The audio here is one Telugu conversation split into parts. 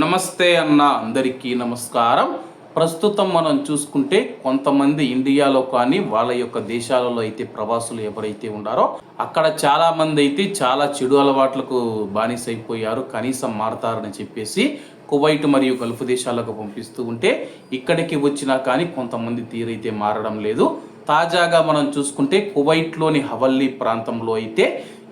నమస్తే అన్న అందరికీ నమస్కారం. ప్రస్తుతం మనం చూసుకుంటే కొంతమంది ఇండియాలో కానీ వాళ్ళ యొక్క దేశాలలో అయితే ప్రవాసులు ఎవరైతే ఉన్నారో అక్కడ చాలా మంది అయితే చాలా చెడు అలవాట్లకు బానిసైపోయారు. కనీసం మారతారని చెప్పేసి కువైట్ మరియు గల్ఫ్ దేశాలకు పంపిస్తూ ఉంటే ఇక్కడికి వచ్చినా కానీ కొంతమంది తీరైతే మారడం లేదు. తాజాగా మనం చూసుకుంటే కువైట్లోని హవల్లీ ప్రాంతంలో అయితే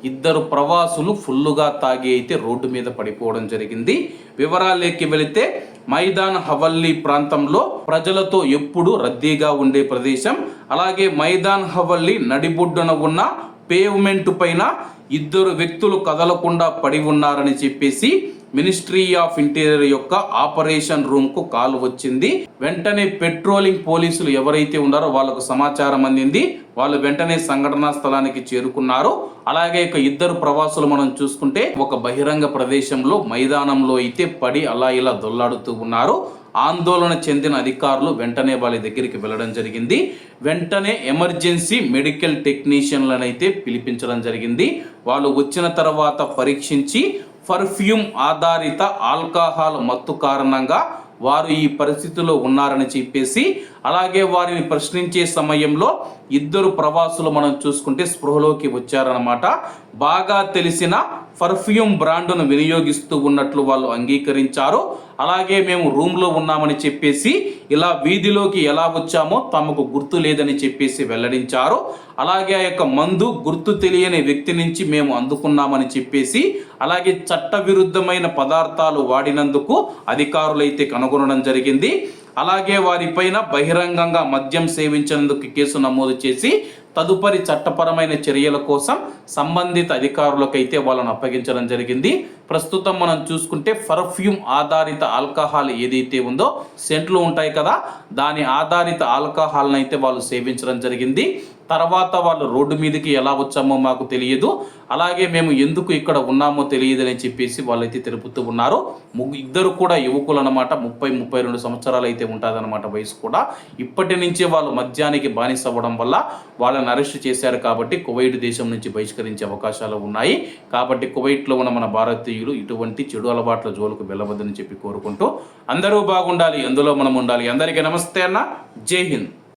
ఇద్దరు ప్రవాసులు ఫుల్లుగా తాగి అయితే రోడ్డు మీద పడిపోవడం జరిగింది. వివరాలేకి వెళితే మైదాన్ హవల్లీ ప్రాంతంలో ప్రజలతో ఎప్పుడూ రద్దీగా ఉండే ప్రదేశం. అలాగే మైదాన్ హవల్లీ నడిబొడ్డున ఉన్న పేవ్మెంట్ పైన ఇద్దరు వ్యక్తులు కదలకుండా పడి ఉన్నారని చెప్పేసి మినిస్ట్రీ ఆఫ్ ఇంటీరియర్ యొక్క ఆపరేషన్ రూమ్కు కాల్ వచ్చింది. వెంటనే పెట్రోలింగ్ పోలీసులు ఎవరైతే ఉన్నారో వాళ్ళకు సమాచారం అందింది. వాళ్ళు వెంటనే సంఘటనా స్థలానికి చేరుకున్నారు. అలాగే ఇక ఇద్దరు ప్రవాసులు మనం చూసుకుంటే ఒక బహిరంగ ప్రదేశంలో మైదానంలో అయితే పడి అలా ఇలా దొల్లాడుతూ ఉన్నారు. ఆందోళన చెందిన అధికారులు వెంటనే వాళ్ళ దగ్గరికి వెళ్ళడం జరిగింది. వెంటనే ఎమర్జెన్సీ మెడికల్ టెక్నీషియన్లను అయితే పిలిపించడం జరిగింది. వాళ్ళు వచ్చిన తర్వాత పరీక్షించి పర్ఫ్యూమ్ ఆధారిత ఆల్కహాల్ మత్తు కారణంగా వారు ఈ పరిస్థితిలో ఉన్నారని చెప్పేసి అలాగే వారిని ప్రశ్నించే సమయంలో ఇద్దరు ప్రవాసులు మనం చూసుకుంటే స్పృహలోకి వచ్చారనమాట బాగా తెలిసిన పర్ఫ్యూమ్ బ్రాండ్ను వినియోగిస్తూ ఉన్నట్లు వాళ్ళు అంగీకరించారు. అలాగే మేము రూమ్లో ఉన్నామని చెప్పేసి ఇలా వీధిలోకి ఎలా వచ్చామో తమకు గుర్తు లేదని చెప్పేసి వెల్లడించారు. అలాగే ఆ యొక్క మందు గుర్తు తెలియని వ్యక్తి నుంచి మేము అందుకున్నామని చెప్పేసి అలాగే చట్టవిరుద్ధమైన పదార్థాలు వాడినందుకు అధికారులైతే కనుగొనడం జరిగింది. అలాగే వారిపైన బహిరంగంగా మద్యం సేవించినందుకు కేసు నమోదు చేసి తదుపరి చట్టపరమైన చర్యల కోసం సంబంధిత అధికారులకైతే వాళ్ళను అప్పగించడం జరిగింది. ప్రస్తుతం మనం చూసుకుంటే పర్ఫ్యూమ్ ఆధారిత ఆల్కహాల్ ఏదైతే ఉందో సెంట్లు ఉంటాయి కదా దాని ఆధారిత ఆల్కహాల్ని అయితే వాళ్ళు సేవించడం జరిగింది. తర్వాత వాళ్ళు రోడ్డు మీదకి ఎలా వచ్చామో మాకు తెలియదు. అలాగే మేము ఎందుకు ఇక్కడ ఉన్నామో తెలియదని చెప్పేసి వాళ్ళైతే తెలుపుతూ ఉన్నారు. ముగ్గు ఇద్దరు కూడా యువకులు అనమాట ముప్పై ముప్పై రెండు సంవత్సరాలు అయితే ఉంటుందన్నమాట వయసు కూడా. ఇప్పటి నుంచే వాళ్ళు మద్యానికి బానిస అవ్వడం వల్ల వాళ్ళని అరెస్ట్ చేశారు కాబట్టి కువైట్ దేశం నుంచి బహిష్కరించే అవకాశాలు ఉన్నాయి. కాబట్టి కువైట్లో ఉన్న మన భారతీయులు ఇటువంటి చెడు అలవాట్ల జోలుకు వెళ్ళవద్దని చెప్పి కోరుకుంటూ అందరూ బాగుండాలి. అందులో మనం ఉండాలి. అందరికీ నమస్తే అన్న. జై హింద్.